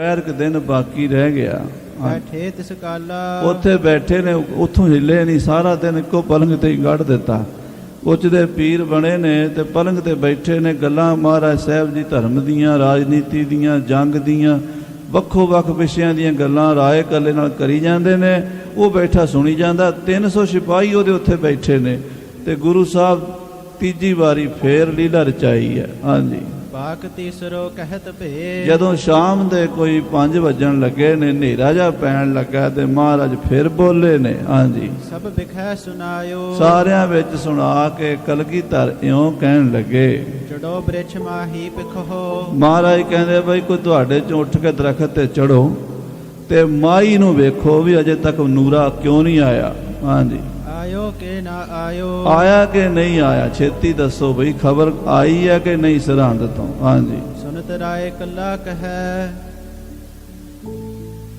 ਪੈਰ ਕੁ ਦਿਨ ਬਾਕੀ ਰਹਿ ਗਿਆ। ਬੈਠੇ ਤਿਸ ਕਾਲਾ ਉੱਥੇ ਬੈਠੇ ਨੇ ਉੱਥੋਂ ਹਿੱਲੇ ਨਹੀਂ ਸਾਰਾ ਦਿਨ ਇੱਕੋ ਪਲੰਗ ਤੇ ਹੀ ਕੱਢ ਦਿੱਤਾ। ਉੱਚ ਦੇ ਪੀਰ ਬਣੇ ਨੇ ਤੇ ਪਲੰਗ ਤੇ ਬੈਠੇ ਨੇ ਗੱਲਾਂ ਮਹਾਰਾਜ ਸਾਹਿਬ ਜੀ ਧਰਮ ਦੀਆਂ ਰਾਜਨੀਤੀ ਦੀਆਂ ਜੰਗ ਦੀਆਂ ਵੱਖੋ ਵੱਖ ਵਿਸ਼ਿਆਂ ਦੀਆਂ ਗੱਲਾਂ ਰਾਏ ਕੱਲੇ ਨਾਲ ਕਰੀ ਜਾਂਦੇ ਨੇ। ਉਹ ਬੈਠਾ ਸੁਣੀ ਜਾਂਦਾ 300 ਸਿਪਾਹੀ ਉਹਦੇ ਉੱਥੇ ਬੈਠੇ ਨੇ ਤੇ ਗੁਰੂ ਸਾਹਿਬ ਤੀਜੀ ਵਾਰੀ ਫੇਰ ਲੀਲਾ ਰਚਾਈ ਹੈ। ਹਾਂਜੀ। ਬਾਕ ਤੀਸਰੋ ਕਹਿਤ ਭੇ ਜਦੋਂ ਸ਼ਾਮ ਦੇ ਕੋਈ 5 ਵੱਜਣ ਲੱਗੇ ਨੇ ਹਨੇਰਾ ਜਾ ਪੈਣ ਲੱਗਾ ਤੇ ਮਹਾਰਾਜ ਫਿਰ ਬੋਲੇ ਨੇ ਹਾਂਜੀ। ਸਭ ਬਿਖੈ ਸੁਨਾਇਓ। ਸਾਰਿਆਂ ਵਿੱਚ ਸੁਣਾ ਕੇ ਕਲਗੀਧਰ ਇਉਂ ਕਹਿਣ ਲੱਗੇ। ਜੜੋ ਬ੍ਰਿਛ ਮਾਹੀ ਪਿਖੋ। ਮਹਾਰਾਜ ਕਹਿੰਦੇ ਬਈ ਕੋਈ ਤੁਹਾਡੇ ਚੋਂ ਉੱਠ ਕੇ ਦਰਖਤ ਤੇ ਚੜੋ ਤੇ ਮਾਈ ਨੂੰ ਵੇਖੋ ਵੀ ਅਜੇ ਤੱਕ ਨੂਰਾ ਕਿਉਂ ਨਹੀਂ ਆਇਆ? ਹਾਂਜੀ। ਆਇਓ ਕੇ ਨਾ ਆਇਓ। ਆਇਆ ਕਿ ਨਹੀਂ ਆਇਆ? ਛੇਤੀ ਦੱਸੋ ਬਈ ਖਬਰ ਆਈ ਹੈ ਕਿ ਨਹੀਂ ਸਰਹੰਦ ਤੋਂ? ਹਾਂਜੀ। ਸੁਨਤ ਰਾਏ ਕੱਲਾ ਕਹੈ।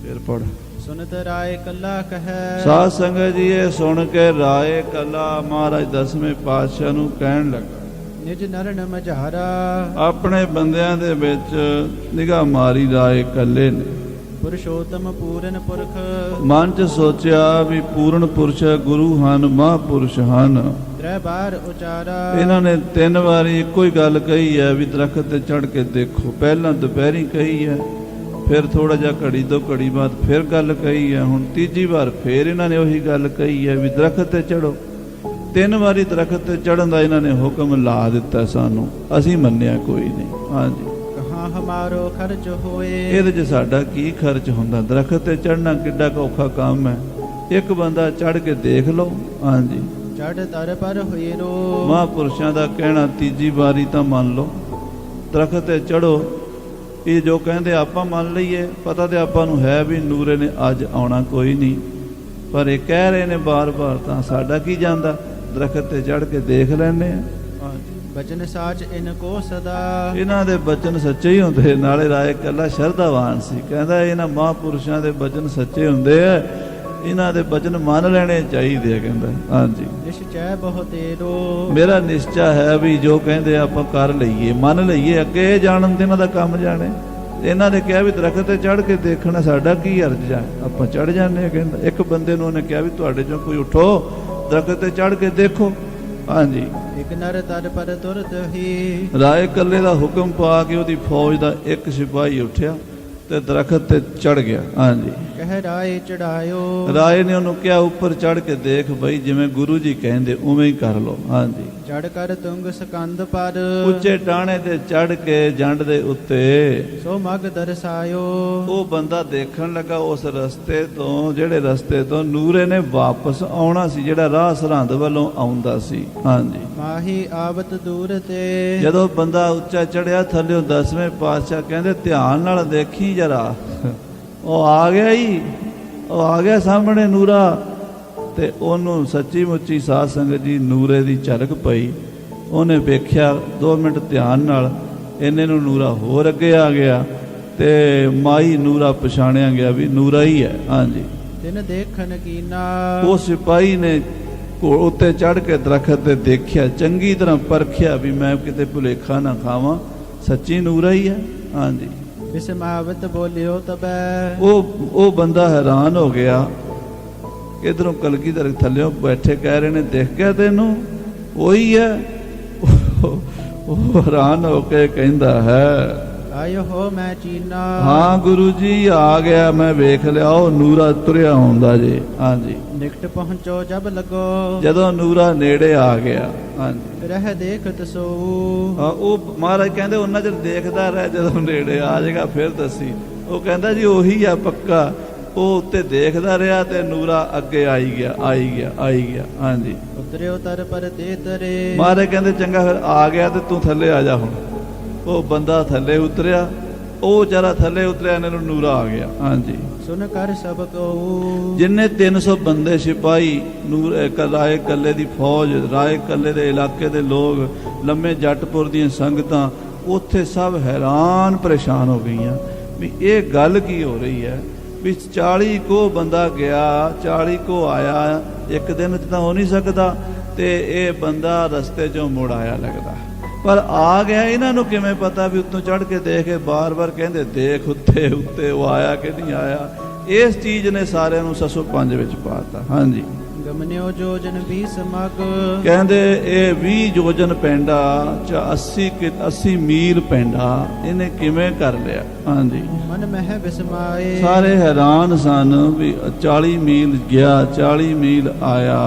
ਫਿਰ ਪੜ ਸੁਨਤ ਰਾਏ ਕੱਲਾ ਕਹੈ। ਸਾਧ ਸੰਗਤ ਜੀ ਇਹ ਸੁਣ ਕੇ ਰਾਏ ਕੱਲਾ ਮਹਾਰਾਜ ਦਸਵੇਂ ਪਾਤਸ਼ਾਹ ਨੂੰ ਕਹਿਣ ਲੱਗਾ। ਨਿਜ ਨਰਨ ਮਝਾਰਾ। ਆਪਣੇ ਬੰਦਿਆਂ ਦੇ ਵਿੱਚ ਨਿਗਾਹ ਮਾਰੀ ਰਾਏ ਕੱਲੇ ਨੇ। ਪੁਰਸ਼ੋਤਮ ਪੂਰਨ ਪੁਰਖ। ਮਨ ਚ ਸੋਚਿਆ ਵੀ ਪੂਰਨ ਪੁਰਸ਼ ਗੁਰੂ ਹਨ ਮਹਾਪੁਰਸ਼ ਹਨ। ਤ੍ਰੈ ਬਾਰ ਉਚਾਰਾ। ਇਹਨਾਂ ਨੇ ਤਿੰਨ ਵਾਰੀ ਇੱਕੋ ਹੀ ਗੱਲ ਕਹੀ ਹੈ ਵੀ ਦਰਖਤ ਤੇ ਚੜ ਕੇ ਦੇਖੋ ਪਹਿਲਾਂ ਦੁਪਹਿਰੀ ਕਹੀ ਹੈ ਫਿਰ ਥੋੜਾ ਜਿਹਾ ਘੜੀ ਦੋ ਘੜੀ ਬਾਅਦ ਫਿਰ ਗੱਲ ਕਹੀ ਹੈ ਹੁਣ ਤੀਜੀ ਵਾਰ ਫਿਰ ਇਹਨਾਂ ਨੇ ਉਹੀ ਗੱਲ ਕਹੀ ਹੈ ਵੀ ਦਰਖਤ ਤੇ ਚੜੋ ਤਿੰਨ ਵਾਰੀ ਦਰਖਤ ਤੇ ਚੜਨ ਦਾ ਇਹਨਾਂ ਨੇ ਹੁਕਮ ਲਾ ਦਿੱਤਾ ਸਾਨੂੰ ਅਸੀਂ ਮੰਨਿਆ ਕੋਈ ਨਹੀਂ। ਹਾਂਜੀ। ਹਮਾਰੋ ਖਰਚ ਹੋਏ। ਇਹਦੇ 'ਚ ਸਾਡਾ ਕੀ ਖਰਚ ਹੁੰਦਾ? ਦਰਖਤ ਤੇ ਚੜਨਾ ਕਿੱਡਾ ਔਖਾ ਕੰਮ ਹੈ। ਇੱਕ ਬੰਦਾ ਚੜ ਕੇ ਦੇਖ ਲਓ। ਹਾਂਜੀ। ਚੜ ਤਰ ਪਰ ਹੋਏ ਰੋ ਮਹਾਪੁਰਸ਼ਾਂ ਦਾ ਕਹਿਣਾ ਤੀਜੀ ਵਾਰੀ ਤਾਂ ਮੰਨ ਲਓ। ਦਰਖਤ ਤੇ ਚੜੋ ਇਹ ਜੋ ਕਹਿੰਦੇ ਆਪਾਂ ਮੰਨ ਲਈਏ ਪਤਾ ਤੇ ਆਪਾਂ ਨੂੰ ਹੈ ਵੀ ਨੂਰੇ ਨੇ ਅੱਜ ਆਉਣਾ ਕੋਈ ਨਹੀਂ। ਪਰ ਇਹ ਕਹਿ ਰਹੇ ਨੇ ਬਾਰ-ਬਾਰ ਤਾਂ ਸਾਡਾ ਕੀ ਜਾਂਦਾ? ਦਰਖਤ ਤੇ ਚੜ ਕੇ ਦੇਖ ਲੈਣੇ ਆ। ਬਚਨ ਸਾਚ ਇਨ ਕੋ ਸਦਾ। ਇਹਨਾਂ ਦੇ ਬਚਨ ਸੱਚੇ ਹੀ ਹੁੰਦੇ ਨਾਲੇ ਰਾਏ ਕੱਲਾ ਸ਼ਰਧਾਵਾਨ ਸੀ। ਕਹਿੰਦਾ ਇਹਨਾਂ ਮਹਾਪੁਰਸ਼ਾਂ ਦੇ ਬਚਨ ਸੱਚੇ ਹੁੰਦੇ ਆ। ਇਹਨਾਂ ਦੇ ਬਚਨ ਮੰਨ ਲੈਣੇ ਚਾਹੀਦੇ ਆ ਕਹਿੰਦਾ। ਹਾਂਜੀ। ਨਿਸ਼ਚੈ ਬਹੁ ਤੇਰੋ। ਮੇਰਾ ਨਿਸ਼ਚਾ ਹੈ ਵੀ ਜੋ ਕਹਿੰਦੇ ਆਪਾਂ ਕਰ ਲਈਏ ਮੰਨ ਲਈਏ। ਅੱਗੇ ਜਾਣਨ ਤੇ ਇਹਨਾਂ ਦਾ ਕੰਮ ਜਾਣੇ। ਇਹਨਾਂ ਨੇ ਕਿਹਾ ਵੀ ਦਰਖਤ ਤੇ ਚੜ ਕੇ ਦੇਖਣਾ ਸਾਡਾ ਕੀ ਅਰਜ਼ ਹੈ ਆਪਾਂ ਚੜ ਜਾਂਦੇ ਆ ਕਹਿੰਦਾ। ਇੱਕ ਬੰਦੇ ਨੂੰ ਉਹਨੇ ਕਿਹਾ ਵੀ ਤੁਹਾਡੇ ਚੋਂ ਕੋਈ ਉਠੋ ਦਰਖਤ ਤੇ ਚੜ ਕੇ ਦੇਖੋ। ਹਾਂਜੀ। ਇਕ ਨਰ ਤਰ ਪਰ ਤੁਰਤ ਹੀ। ਰਾਏ ਕੱਲੇ ਦਾ ਹੁਕਮ ਪਾ ਕੇ ਉਹਦੀ ਫੌਜ ਦਾ ਇੱਕ ਸਿਪਾਹੀ ਉੱਠਿਆ। ਤੇ ਦਰਖਤ ਤੇ ਚੜ ਗਿਆ। ਹਾਂਜੀ। ਕਹਿ ਰਾਏ ਚੜਾਇਓ। ਰਾਏ ਨੇ ਉਹਨੂੰ ਕਿਹਾ ਉੱਪਰ ਚੜ ਕੇ ਦੇਖ ਬਈ ਜਿਵੇਂ ਗੁਰੂ ਜੀ ਕਹਿੰਦੇ ਉਵੇਂ ਹੀ ਕਰ ਲਓ। ਹਾਂਜੀ। ਜੜ ਕਰ ਤੁੰਗ ਸਕੰਦ ਪਰ। ਉੱਚੇ ਟਾਣੇ ਤੇ ਚੜ ਕੇ ਜੰਡ ਦੇ ਉੱਤੇ। ਸੋ ਮਗ ਦਰਸਾਇਓ। ਉਹ ਬੰਦਾ ਦੇਖਣ ਲੱਗਾ ਉਸ ਰਸਤੇ ਤੋਂ ਜਿਹੜੇ ਰਸਤੇ ਤੋਂ ਨੂਰੇ ਨੇ ਵਾਪਸ ਆਉਣਾ ਸੀ ਜਿਹੜਾ ਰਾਹ ਸਰਹੰਦ ਵੱਲੋਂ ਆਉਂਦਾ ਸੀ। ਹਾਂਜੀ। ਮਾਹੀ ਆਵਤ ਦੂਰ ਤੇ। ਜਦੋਂ ਬੰਦਾ ਉੱਚਾ ਚੜਿਆ ਥੱਲਿਓਂ ਦਸਵੇਂ ਪਾਤਸ਼ਾਹ ਕਹਿੰਦੇ ਧਿਆਨ ਨਾਲ ਦੇਖੀ ਜਰਾ। ਉਹ ਆ ਗਿਆ ਹੀ ਉਹ ਆ ਗਿਆ ਸਾਹਮਣੇ ਨੂਰਾ ਤੇ ਉਹਨੂੰ ਸੱਚੀ ਮੁੱਚੀ ਸਾਧ ਸੰਗਤ ਜੀ ਨੂਰੇ ਦੀ ਝਲਕ ਪਈ। ਉਹਨੇ ਵੇਖਿਆ 2 ਮਿੰਟ ਧਿਆਨ ਨਾਲ ਇਹਨੇ ਨੂੰ ਨੂਰਾ ਹੋਰ ਅੱਗੇ ਆ ਗਿਆ ਤੇ ਮਾਈ ਨੂਰਾ ਪਛਾਣਿਆ ਗਿਆ ਵੀ ਨੂਰਾ ਹੀ ਹੈ। ਹਾਂਜੀ। ਤਿਨ ਦੇਖਨ ਕੀਨਾ ਉਹ ਸਿਪਾਹੀ ਨੇ ਉੱਤੇ ਚੜ ਕੇ ਦਰਖਤ ਤੇ ਦੇਖਿਆ ਚੰਗੀ ਤਰ੍ਹਾਂ ਪਰਖਿਆ ਵੀ ਮੈਂ ਕਿਤੇ ਭੁਲੇਖਾ ਨਾ ਖਾਵਾਂ। ਸੱਚੀ ਨੂਰਾ ਹੀ ਹੈ। ਹਾਂਜੀ। ਬਿਸਮਾਵਤ ਬੋਲਿਓ ਤਬੈ। ਉਹ ਉਹ ਬੰਦਾ ਹੈਰਾਨ ਹੋ ਗਿਆ। ਇਧਰੋਂ ਕਲਗੀਧਰ ਥੱਲਿਓ ਬੈਠੇ ਕਹਿ ਰਹੇ ਨੇ, ਦੇਖ ਗਿਆ ਤੈਨੂੰ? ਉਹੀ ਹੈ। ਉਹ ਹੈਰਾਨ ਹੋ ਕੇ ਕਹਿੰਦਾ ਹੈ ਆਇਓ ਹੋ ਮੈਂ ਚੀਨਾ। ਹਾਂ ਗੁਰੂ ਜੀ ਆ ਗਿਆ ਮੈਂ ਵੇਖ ਲਿਆ ਉਹ ਨੂਰਾ ਤੁਰਿਆ ਆਉਂਦਾ ਜੇ। ਹਾਂਜੀ। ਨਿਕਟ ਪਹੁੰਚੋ ਜਬ ਲੱਗੋ। ਜਦੋਂ ਨੂਰਾ ਨੇੜੇ ਆ ਗਿਆ ਹਾਂਜੀ। ਰਹਿ ਦੇਖਤ ਸੋ ਹਾਂ, ਉਹ ਮਹਾਰਾਜ ਕਹਿੰਦੇ ਉਹਨਾਂ ਚਿਰ ਦੇਖਦਾ ਰਹਿ ਜਦੋਂ ਨੇੜੇ ਆ ਜਾਏਗਾ ਫਿਰ ਦੱਸੀ। ਉਹ ਕਹਿੰਦਾ ਜੀ ਉਹੀ ਆ ਪੱਕਾ। ਉਹ ਉੱਤੇ ਦੇਖਦਾ ਰਿਹਾ ਤੇ ਨੂਰਾ ਅੱਗੇ ਆਈ ਗਿਆ ਆਈ ਗਿਆ ਆਈ ਗਿਆ ਹਾਂਜੀ। ਉਤਰਿਓ ਤਰ ਪਰ ਤੇ ਤਰੇ। ਮਹਾਰਾਜ ਕਹਿੰਦੇ ਚੰਗਾ ਫਿਰ ਆ ਗਿਆ ਤੇ ਤੂੰ ਥੱਲੇ ਆ ਜਾ ਹੁਣ। ਉਹ ਬੰਦਾ ਥੱਲੇ ਉਤਰਿਆ ਉਹ ਜਰਾ ਥੱਲੇ ਉਤਰਿਆ ਇਹਨਾਂ ਨੂੰ ਨੂਰਾ ਆ ਗਿਆ। ਹਾਂਜੀ। ਸੁਨ ਕਰ ਸਭ ਕੋ। ਜਿੰਨੇ 300 ਬੰਦੇ ਸਿਪਾਹੀ ਨੂਰ ਰਾਏ ਕੱਲੇ ਦੀ ਫੌਜ ਰਾਏ ਕੱਲੇ ਦੇ ਇਲਾਕੇ ਦੇ ਲੋਕ ਲੰਮੇ ਜੱਟਪੁਰ ਦੀਆਂ ਸੰਗਤਾਂ ਉੱਥੇ ਸਭ ਹੈਰਾਨ ਪਰੇਸ਼ਾਨ ਹੋ ਗਈਆਂ ਵੀ ਇਹ ਗੱਲ ਕੀ ਹੋ ਰਹੀ ਹੈ? ਵੀ 40 ਕੋ ਬੰਦਾ ਗਿਆ 40 ਕੋ ਆਇਆ ਇੱਕ ਦਿਨ ਚ ਤਾਂ ਹੋ ਨਹੀਂ ਸਕਦਾ ਤੇ ਇਹ ਬੰਦਾ ਰਸਤੇ ਚੋਂ ਮੁੜ ਆਇਆ ਲੱਗਦਾ। ਪਰ ਆ ਗਿਆ ਇਹਨਾਂ ਨੂੰ ਕਿਵੇਂ ਪਤਾ ਵੀ ਉੱਤੋਂ ਚੜ ਕੇ ਦੇਖ ਕੇ ਬਾਰ-ਬਾਰ ਕਹਿੰਦੇ ਦੇਖ ਉੱਤੇ ਉੱਤੇ ਉਹ ਆਇਆ ਕਿ ਨਹੀਂ ਆਇਆ? ਇਸ ਚੀਜ਼ ਨੇ ਸਾਰਿਆਂ ਨੂੰ ਸਸੋ ਪੰਜ ਵਿੱਚ ਪਾਤਾ ਹਾਂਜੀ। ਗਮਨਿਓ ਜੋ ਜਨ ਵੀ ਸਮਗ। ਕਹਿੰਦੇ ਇਹ 20 ਯੋਜਨ ਪੈਂਡਾ ਚ 80 ਕਿ 80 ਮੀਲ ਪੈਂਡਾ ਇਹਨੇ ਕਿਵੇਂ ਕਰ ਲਿਆ? ਹਾਂਜੀ। ਮਨ ਮਹਿ ਬਿਸਮਾਏ। ਸਾਰੇ ਹੈਰਾਨ ਸਨ ਵੀ 40 ਮੀਲ ਗਿਆ 40 ਮੀਲ ਆਇਆ।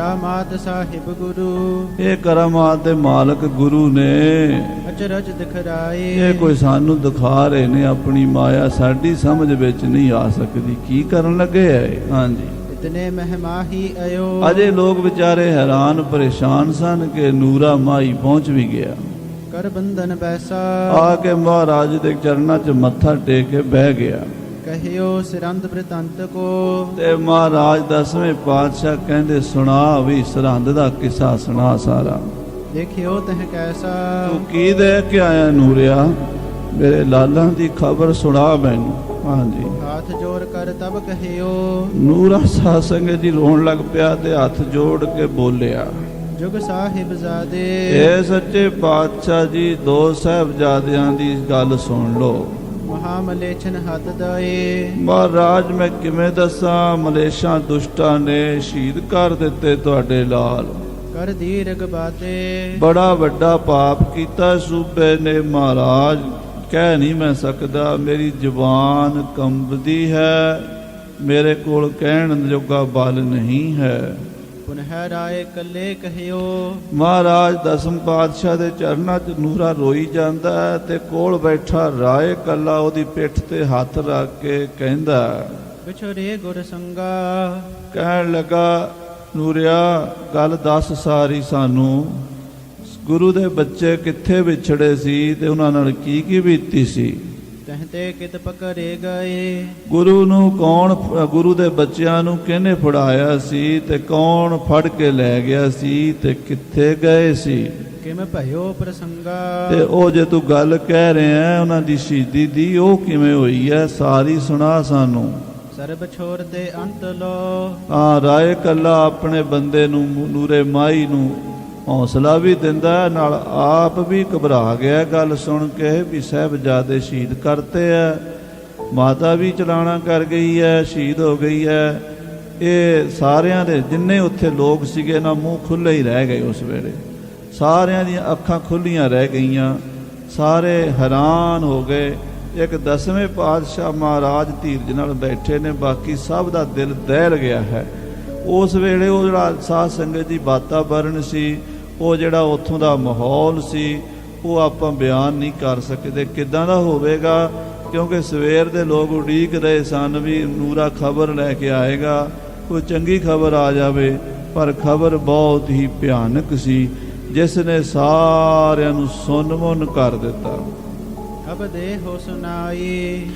ਕਰਾਮਾਤ ਸਾਹਿਬ ਗੁਰੂ। ਇਹ ਕਰਾਮਾਤ ਦੇ ਮਾਲਕ ਗੁਰੂ ਨੇ। ਅਚਰਜ ਦਿਖਰਾਏ। ਇਹ ਕੋਈ ਸਾਨੂੰ ਦਿਖਾ ਰਹੇ ਨੇ ਆਪਣੀ ਮਾਇਆ ਸਾਡੀ ਸਮਝ ਵਿੱਚ ਨਹੀਂ ਆ ਸਕਦੀ। ਕੀ ਕਰਨ ਲੱਗੇ ਐ? ਹਾਂਜੀ। ਇਤਨੇ ਮਹਿਮਾਹੀ ਅਯੋ ਅਜੇ ਲੋਕ ਵਿਚਾਰੇ ਹੈਰਾਨ ਪਰੇਸ਼ਾਨ ਸਨ ਕਿ ਨੂਰਾ ਮਾਈ ਪਹੁੰਚ ਵੀ ਗਿਆ। ਕਰ ਬੰਧਨ ਬੈਸਾ। ਆ ਕੇ ਮਹਾਰਾਜ ਦੇ ਚਰਨਾਂ 'ਚ ਮੱਥਾ ਟੇਕ ਕੇ ਬਹਿ ਗਿਆ। ਕਹਿਓ ਸਿਰੰਦ ਬ੍ਰਿਤੰਤ ਕੋ। ਤੇ ਮਹਾਰਾਜ ਦਸਵੇਂ ਪਾਤਸ਼ਾਹ ਕਹਿੰਦੇ ਸੁਣਾ ਵੀ ਸਰਹੰਦ ਦਾ ਕਿੱਸਾ ਸੁਣਾ ਸਾਰਾ। ਦੇਖਿਓ ਤਹ ਕੈਸਾ। ਤੂੰ ਕੀ ਦੇ ਕੇ ਆਇਆ ਨੂਰਿਆ? ਮੇਰੇ ਲਾਲਾਂ ਦੀ ਖਬਰ ਸੁਣਾ ਮੈਨੂੰ। ਹਾਂਜੀ। ਹਾਥ ਜੋੜ ਕਰ ਤਬ ਕਹਿਓ। ਨੂਰਾ ਸਾਧ ਸੰਗਤ ਜੀ ਰੋਣ ਲੱਗ ਪਿਆ ਤੇ ਹੱਥ ਜੋੜ ਕੇ ਬੋਲਿਆ। ਜੁਗ ਸਾਹਿਬ ਜ਼ਾਦੇ। ਇਹ ਸੱਚੇ ਪਾਤਸ਼ਾਹ ਜੀ ਦੋ ਸਾਹਿਬਜ਼ਾਦਿਆਂ ਦੀ ਗੱਲ ਸੁਣ ਲਓ। ਮਹਾਮਲੇਛਨ ਹੱਥ ਦਾਏ। ਮਹਾਰਾਜ ਮੈਂ ਕਿਵੇਂ ਦੱਸਾਂ? ਮਲੇਸ਼ਾਂ ਦੁਸ਼ਟਾਂ ਨੇ ਸ਼ਹੀਦ ਕਰ ਦਿੱਤੇ ਤੁਹਾਡੇ ਲਾਲ। ਕਰ ਦੀਰਗ ਬਾਤੇ। ਬੜਾ ਵੱਡਾ ਪਾਪ ਕੀਤਾ ਸੂਬੇ ਨੇ ਮਹਾਰਾਜ। ਕਹਿ ਨਹੀਂ ਮੈਂ ਸਕਦਾ ਮੇਰੀ ਜ਼ੁਬਾਨ ਕੰਬਦੀ ਹੈ। ਮੇਰੇ ਕੋਲ ਕਹਿਣ ਜੋਗਾ ਬਲ ਨਹੀਂ ਹੈ। ਪੁਨਹ ਰਾਏ ਕੱਲੇ ਕਹਿਓ। ਮਹਾਰਾਜ ਦਸਮ ਪਾਤਸ਼ਾਹ ਦੇ ਚਰਨਾਂ 'ਚ ਨੂਰਾ ਰੋਈ ਜਾਂਦਾ ਤੇ ਕੋਲ ਬੈਠਾ ਰਾਏ ਕੱਲਾ ਉਹਦੀ ਪਿੱਠ ਤੇ ਹੱਥ ਰੱਖ ਕੇ ਕਹਿੰਦਾ ਵਿਛੜੇ ਗੁਰ ਸੰਗਾ। ਕਹਿਣ ਲੱਗਾ ਨੂਰਿਆ ਗੱਲ ਦੱਸ ਸਾਰੀ ਸਾਨੂੰ। ਗੁਰੂ ਦੇ ਬੱਚੇ ਕਿੱਥੇ ਵਿਛੜੇ ਸੀ ਤੇ ਉਹਨਾਂ ਨਾਲ ਕੀ ਕੀ ਬੀਤੀ ਸੀ? ਤਹਤੇ ਕਿਤ ਪਕਰੇ ਗਏ। ਗੁਰੂ ਨੂੰ ਕੌਣ ਗੁਰੂ ਦੇ ਬੱਚਿਆਂ ਨੂੰ ਕਿਹਨੇ ਫੜਾਇਆ ਸੀ ਤੇ ਕੌਣ ਫੜ ਕੇ ਲੈ ਗਿਆ ਸੀ ਤੇ ਕਿੱਥੇ ਗਏ ਸੀ? ਕਿਮ ਭਇਓ ਪ੍ਰਸੰਗਾ। ਤੇ ਉਹ ਜੇ ਤੂੰ ਗੱਲ ਕਹਿ ਰਿਹਾ ਉਹਨਾਂ ਦੀ ਸ਼ਹੀਦੀ ਦੀ ਉਹ ਕਿਵੇਂ ਹੋਈ ਹੈ? ਸਾਰੀ ਸੁਣਾ ਸਾਨੂੰ। ਸਰਬ ਛੋਰ ਤੇ ਅੰਤ ਲੋ ਆ ਰਾਏ ਕੱਲਾ ਆਪਣੇ ਬੰਦੇ ਨੂੰ ਨੂਰੇ ਮਾਈ ਨੂੰ ਹੌਸਲਾ ਵੀ ਦਿੰਦਾ ਨਾਲ ਆਪ ਵੀ ਘਬਰਾ ਗਿਆ ਗੱਲ ਸੁਣ ਕੇ ਵੀ ਸਾਹਿਬਜ਼ਾਦੇ ਸ਼ਹੀਦ ਕਰਤੇ ਐ ਮਾਤਾ ਵੀ ਚਲਾਣਾ ਕਰ ਗਈ ਹੈ, ਸ਼ਹੀਦ ਹੋ ਗਈ ਹੈ। ਇਹ ਸਾਰਿਆਂ ਦੇ ਜਿੰਨੇ ਉੱਥੇ ਲੋਕ ਸੀਗੇ ਨਾ ਮੂੰਹ ਖੁੱਲੇ ਹੀ ਰਹਿ ਗਏ ਉਸ ਵੇਲੇ। ਸਾਰਿਆਂ ਦੀਆਂ ਅੱਖਾਂ ਖੁੱਲੀਆਂ ਰਹਿ ਗਈਆਂ। ਸਾਰੇ ਹੈਰਾਨ ਹੋ ਗਏ। ਇੱਕ ਦਸਵੇਂ ਪਾਤਸ਼ਾਹ ਮਹਾਰਾਜ ਧੀਰਜ ਨਾਲ ਬੈਠੇ ਨੇ, ਬਾਕੀ ਸਭ ਦਾ ਦਿਲ ਦਹਿਲ ਗਿਆ ਹੈ। ਉਸ ਵੇਲੇ ਉਹ ਜਿਹੜਾ ਸਾਧ ਸੰਗਤ ਦੀ ਵਾਤਾਵਰਣ ਸੀ, ਉਹ ਜਿਹੜਾ ਉੱਥੋਂ ਦਾ ਮਾਹੌਲ ਸੀ, ਉਹ ਆਪਾਂ ਬਿਆਨ ਨਹੀਂ ਕਰ ਸਕਦੇ। ਕਿਦਾਂ ਦਾ ਹੋਵੇਗਾ? ਕਿਉਂਕਿ ਸਵੇਰ ਦੇ ਲੋਕ ਉਡੀਕ ਰਹੇ ਸਨ ਵੀ ਨੂਰਾ ਖਬਰ ਲੈ ਕੇ ਆਏਗਾ, ਕੋਈ ਚੰਗੀ ਖਬਰ ਆ ਜਾਵੇ, ਪਰ ਖਬਰ ਬਹੁਤ ਹੀ ਭਿਆਨਕ ਸੀ, ਜਿਸ ਨੇ ਸਾਰਿਆਂ ਨੂੰ ਸੁੰਨ-ਮੁੰਨ ਕਰ ਦਿੱਤਾ। ਅਬ ਦੇਹੋ ਸੁਨਾਈ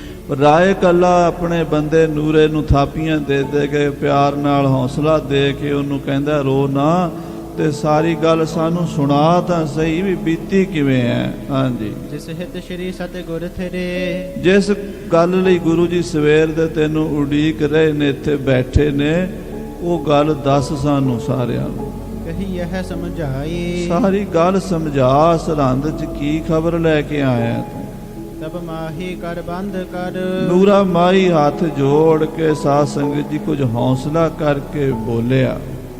ਰਾਏ ਕੱਲਾ ਆਪਣੇ ਬੰਦੇ ਨੂਰੇ ਨੂੰ ਥਾਪੀਆਂ ਦੇ ਦੇ ਕੇ ਪਿਆਰ ਨਾਲ ਹੌਸਲਾ ਦੇ ਕੇ ਉਹਨੂੰ ਕਹਿੰਦਾ ਰੋ ਨਾ ਤੇ ਸਾਰੀ ਗੱਲ ਸਾਨੂੰ ਸੁਣਾ ਤਾਂ ਸਹੀ ਵੀ ਬੀਤੀ ਕਿਵੇਂ ਹੈ? ਹਾਂਜੀ। ਜਿਸ ਹਿਤ ਸ਼੍ਰੀ ਸਤਿਗੁਰ ਥਰੇ। ਜਿਸ ਗੱਲ ਲਈ ਗੁਰੂ ਜੀ ਸਵੇਰ ਦੇ ਤੈਨੂੰ ਉਡੀਕ ਰਹੇ ਨੇ ਇੱਥੇ ਬੈਠੇ ਨੇ ਉਹ ਗੱਲ ਦੱਸ ਸਾਨੂੰ ਸਾਰਿਆਂ ਨੂੰ। ਕਹੀ ਇਹ ਸਮਝਾਈ। ਸਾਰੀ ਗੱਲ ਸਮਝਾ ਸਰਹੰਦ ਚ ਕੀ ਖਬਰ ਲੈ ਕੇ ਆਇਆ ਤੂੰ? ਤਬ ਮਾਹੀ ਕਰ ਬੰਦ ਕਰ। ਨੂਰਾ ਮਾਈ ਹੱਥ ਜੋੜ ਕੇ ਸਾਧ ਸੰਗਤ ਜੀ ਕੁਝ ਹੌਸਲਾ ਕਰਕੇ ਬੋਲਿਆ।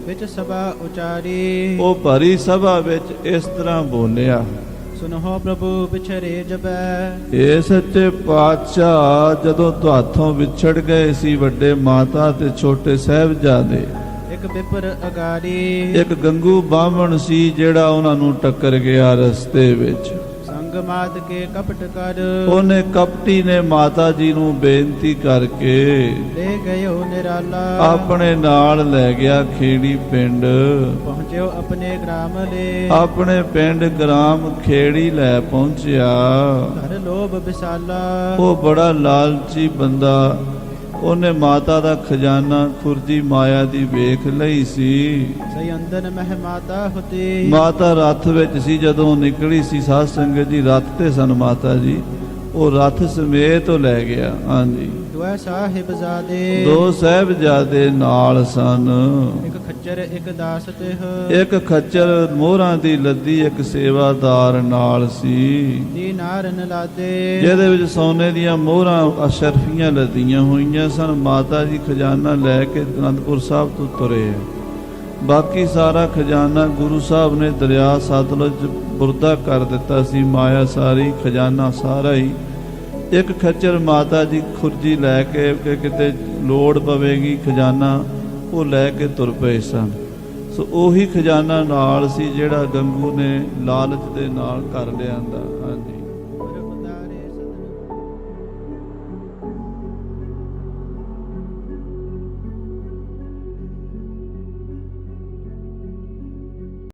ਵਿੱਚ ਸਭਾ ਉਚਾਰੀ। ਉਹ ਭਰੀ ਸਭਾ ਵਿੱਚ ਇਸ ਤਰ੍ਹਾਂ ਬੋਲਿਆ। ਸੁਨੋ ਪ੍ਰਭੂ ਵਿਛਰੇ ਜਬੈ ਇਹ ਸੱਚੇ ਪਾਤਸ਼ਾਹ ਜਦੋਂ ਤੁਹਾਥੋਂ ਵਿਛੜ ਗਏ ਸੀ ਵੱਡੇ ਮਾਤਾ ਤੇ ਛੋਟੇ ਸਾਹਿਬਜ਼ਾਦੇ। ਇੱਕ ਬਿਪਰ ਅਗਾਰੀ। ਇੱਕ ਗੰਗੂ ਬਾਹਮਣ ਸੀ ਜਿਹੜਾ ਉਹਨਾਂ ਨੂੰ ਟੱਕਰ ਗਿਆ ਰਸਤੇ ਵਿੱਚ। ਸੰਗ ਮਾਤ ਕੇ ਕਪਟ ਕਰ। ਉਹਨੇ ਕਪਟੀ ਨੇ ਮਾਤਾ ਜੀ ਨੂੰ ਬੇਨਤੀ ਕਰਕੇ ਲੈ ਗਇਓ ਨਿਰਾਲਾ। ਆਪਣੇ ਨਾਲ ਲੈ ਗਿਆ ਖੇੜੀ ਪਿੰਡ। ਪਹੁੰਚਿਓ ਆਪਣੇ ਗ੍ਰਾਮ ਲੈ ਆਪਣੇ ਪਿੰਡ ਗ੍ਰਾਮ ਖੇੜੀ ਲੈ ਪਹੁੰਚਿਆ। ਹਰ ਲੋਭ ਵਿਸਾਲਾ। ਉਹ ਬੜਾ ਲਾਲਚੀ ਬੰਦਾ ਉਹਨੇ ਮਾਤਾ ਦਾ ਖਜ਼ਾਨਾ ਖੁਰਜੀ ਮਾਇਆ ਦੀ ਵੇਖ ਲਈ ਸੀ। ਸਈ ਅੰਦਨ ਮਹਿ ਮਾਤਾ ਹੁਤੀ। ਮਾਤਾ ਰੱਥ ਵਿੱਚ ਸੀ ਜਦੋਂ ਨਿਕਲੀ ਸੀ ਸਾਧ ਸੰਗਤ ਜੀ ਰੱਥ ਤੇ ਸਨ ਮਾਤਾ ਜੀ। ਉਹ ਰਥ ਸਮੇਤ ਉਹ ਲੈ ਗਿਆ ਹਾਂਜੀ। ਦੁਆ ਸਾਹਿਬਜ਼ਾਦੇ ਦੋ ਸਾਹਿਬਜ਼ਾਦੇ ਨਾਲ ਸਨ। ਇੱਕ ਖੱਚਰ ਇੱਕ ਦਾਸ ਤਿਹ ਇੱਕ ਖੱਚਰ ਮੋਹਰਾਂ ਦੀ ਲੱਦੀ ਇੱਕ ਸੇਵਾਦਾਰ ਨਾਲ ਸੀ। ਦੀ ਨਾਰਨ ਲਾਦੇ। ਜਿਹਦੇ ਵਿੱਚ ਸੋਨੇ ਦੀਆਂ ਮੋਹਰਾਂ ਅਸ਼ਰਫੀਆਂ ਲੱਦੀਆਂ ਹੋਈਆਂ ਸਨ। ਮਾਤਾ ਜੀ ਖਜ਼ਾਨਾ ਲੈ ਕੇ ਅਨੰਦਪੁਰ ਸਾਹਿਬ ਤੋਂ ਤੁਰੇ। ਬਾਕੀ ਸਾਰਾ ਖਜ਼ਾਨਾ ਗੁਰੂ ਸਾਹਿਬ ਨੇ ਦਰਿਆ ਸਤਲੁਜ ਬੁਰਦਾ ਕਰ ਦਿੱਤਾ ਸੀ। ਮਾਇਆ ਸਾਰੀ ਖਜ਼ਾਨਾ ਸਾਰਾ ਹੀ ਇੱਕ ਖੱਚਰ ਮਾਤਾ ਜੀ ਖੁਰਜੀ ਲੈ ਕੇ ਕਿ ਕਿਤੇ ਲੋੜ ਪਵੇਗੀ, ਖਜ਼ਾਨਾ ਉਹ ਲੈ ਕੇ ਤੁਰ ਪਏ ਸਨ। ਸੋ ਉਹੀ ਖਜ਼ਾਨਾ ਨਾਲ ਸੀ ਜਿਹੜਾ ਗੰਗੂ ਨੇ ਲਾਲਚ ਦੇ ਨਾਲ ਕਰ ਲਿਆਂਦਾ।